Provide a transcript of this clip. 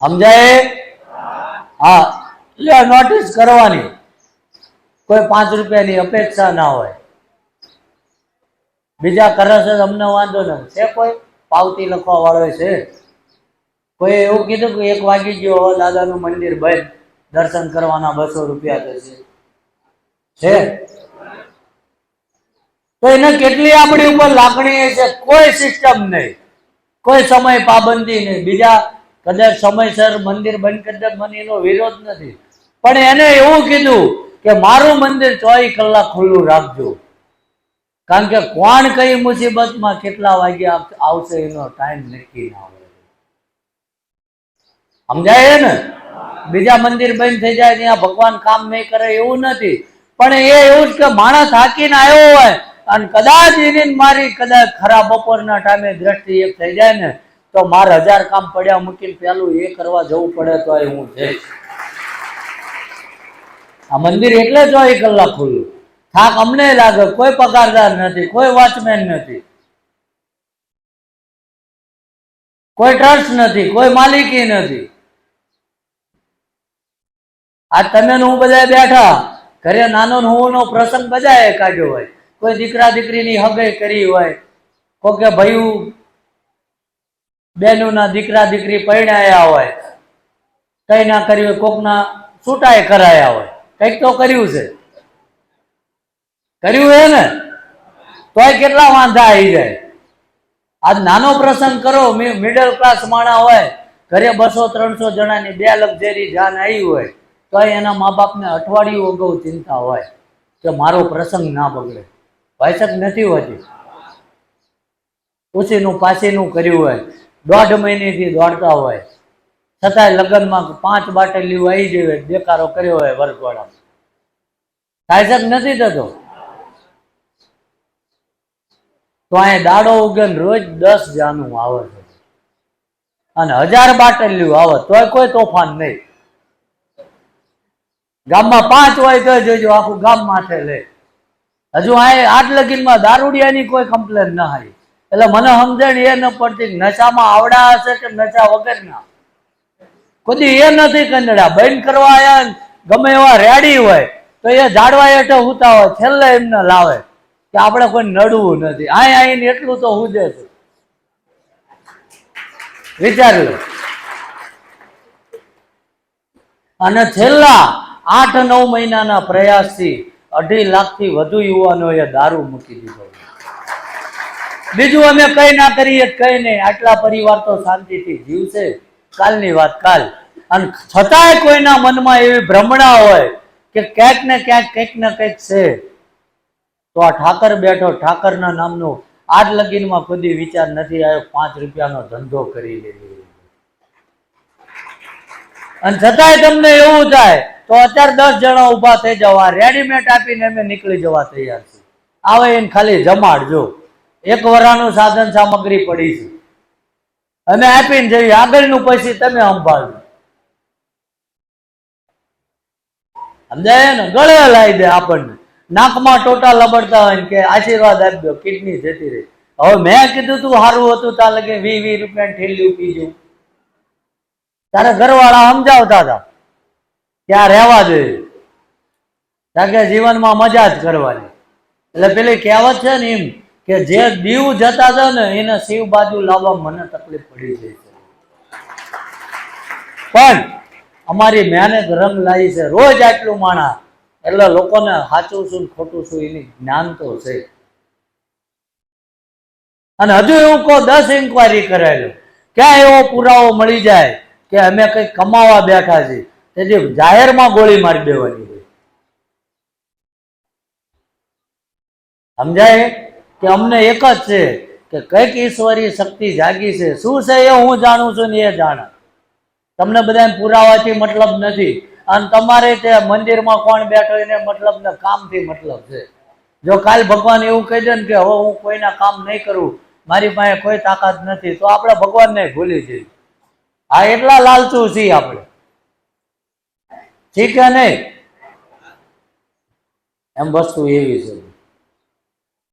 સમજાય? હા. એટલે નોટિસ કરવાની. કોઈ પાંચ રૂપિયાની અપેક્ષા ના હોય. બીજા કરે છે અમને વાંધો નથી છે કોઈ? પાવતી લખવા વાળો છે. કોઈ એવું કીધું કે એક વાગી ગયો, હવે દાદાનું મંદિર બંધ. દર્શન કરવાના બસો રૂપિયા થશે છે. તો એને કેટલી આપણી ઉપર લાગણી છે? કોઈ સિસ્ટમ નહીં. કોઈ સમય પાબંદી નહીં. બીજા કદાચ સમયસર મંદિર બંધ કરતા મને એનો વિરોધ નથી. પણ એને એવું કીધું કે મારું મંદિર ચોવીસ કલાક ખુલ્લું રાખજો. કારણ કે કોણ કઈ મુસીબતમાં કેટલા વાગે આવશે એનો ટાઈમ નક્કી ના હોય. સમજાય ને? બીજા મંદિર બંધ થઈ જાય ત્યાં ભગવાન કામ નહીં કરે એવું નથી. પણ એ એવું જ કે માણસ હાકીને આવ્યો હોય અને કદાચ એની મારી કદાચ ખરા બપોરના ટાઈમે દ્રષ્ટિ એક થઈ જાય ને તો મારે હજાર કામ પડ્યા મૂકીને પેલું એ કરવા જવું પડે તો હું જઈશ. આ મંદિર એટલે ચોવીસ કલાક ખુલ્લું. થાક અમને લાગે, કોઈ પગારદાર નથી, કોઈ વોચમેન નથી. કોઈ ટ્રસ્ટ નથી, કોઈ માલિકી નથી. આ તમે હું બધા બેઠા. ઘરે નાનો હું નો પ્રસંગ બધાએ કાઢ્યો હોય. કોઈ દીકરા દીકરીની હગે કરી હોય. કોઈ કે ભાઈ બેનુના દીકરા દીકરી પરણાયા હોય, કઈ ના કર્યું હોય, કોકના છૂટાએ કરાયા હોય. કંઈક તો કર્યું છે. કર્યું હે ને? તોય કેટલા વાંધા આવી જાય. આજ નાનો પ્રસંગ કરો મિડલ ક્લાસ માણા હોય, ઘરે બસો, ત્રણસો જણાની બે લક્ઝરી જાન આવી હોય તો એના મા બાપને અઠવાડિયું અગાઉ ચિંતા હોય કે મારો પ્રસંગ ના બગડે. વાયસક નથી હોતી. ઉછીનું પાછીનું કર્યું હોય. દોઢ મહિનેથી દોડતા હોય. છતાંય લગ્નમાં પાંચ બાટલીઓ આવી જાય બેકારો કર્યો હોય વર્ગવાળા થાય નથી થતો? તો અહીંયા દાડો ઉગે રોજ દસ જાનું આવે છે. અને હજાર બાટલીઓ આવે, તોય કોઈ તોફાન નહીં. ગામમાં પાંચ હોય તો જોજો, આખું ગામ માથે લે. હજુ આ આટ લગીનમાં દારૂડિયાની કોઈ કમ્પ્લેન ના આવી એટલે મને સમજણ એ ન પડતી નશામાં આવડા હશે કે નશા વગરના. કોઈ એ નથી કંદડા બંધ કરવા આવ્યા ગમે એવા રેડી હોય, તો એ ઝાડવા હેઠે હુતા હોય. છેલ્લે એમને લાવે કે આપણે કોઈ નડવું નથી. આય આઈને એટલું તો હુજે છે. વિચારી લો. અને છેલ્લા આઠ નવ મહિનાના પ્રયાસથી અઢી લાખથી વધુ યુવાનોએ દારૂ મૂકી દીધો. બીજું અમે કઈ ના કરીએ, કઈ નહીં. આટલા પરિવાર તો શાંતિથી જીવશે. કાલની વાત કાલ. અને છતાંય કોઈના મનમાં એવી ભ્રમણા હોય કે ક્યાંક ને ક્યાંક કંઈક ને કંઈક છે. તો આ ઠાકર બેઠો, ઠાકરના નામનો આજ લગીનમાં કદી વિચાર નથી આવ્યો, પાંચ રૂપિયાનો ધંધો કરી લેવો અને છતાંય તમને એવું થાય, તો અત્યારે દસ જણા ઊભા થઈ જવા રેડીમેડ આપીને અમે નીકળી જવા તૈયાર છે આવે એને ખાલી જમાડજો. એક વરાનું સાધન સામગ્રી પડી છે. અમે આપીને જઈએ, આગળનું પછી તમે સંભાળજો સમજાય ને? ગળે લાવી દે આપણને. નાકમાં ટોટા લબડતા હોય કે આશીર્વાદ આપજો, કિડની જતી રહી. હવે મેં કીધું તું સારું હતું ત્યાં લગે વી વી રૂપિયા ઠેલ્યું પીજું તારે ઘરવાળા સમજાવતા હતા ત્યાં રહેવા જોઈએ કારણ કે જીવનમાં મજા જ કરવાની. એટલે પેલી કહેવત છે ને એમ કે જે દીવ જતા હતા ને, એને શિવ બાજુ લાવવા મને તકલીફ પડી ગઈ છે. પણ અમારી મહેનત રંગ લાવી છે. રોજ આટલું માણા. એટલે લોકોને સાચું શું ખોટું શું એની જ્ઞાન તો છે. અને હજુ એવું કહો દસ ઇન્કવાયરી કરાયેલો. ક્યાં એવો પુરાવો મળી જાય કે અમે કંઈક કમાવા બેઠા છીએ? તેથી જાહેરમાં ગોળી મારી દેવાની હોય. સમજાય? કે અમને એક જ છે કે કંઈક ઈશ્વરી શક્તિ જાગી છે. શું છે એ હું જાણું છું ને એ જાણે. તમને બધાને પુરાવાથી મતલબ નથી. અને તમારે તે મંદિરમાં કોણ બેઠો એને મતલબ ને કામથી મતલબ છે. જો કાલ ભગવાન એવું કહી દે ને કે હવે હું કોઈના કામ નહીં કરું, મારી પાસે કોઈ તાકાત નથી, તો આપણે ભગવાનને ભૂલી જઈએ. આ એટલા લાલચુ છીએ આપણે. ઠીક કે નહીં? એમ વસ્તુ એવી છે.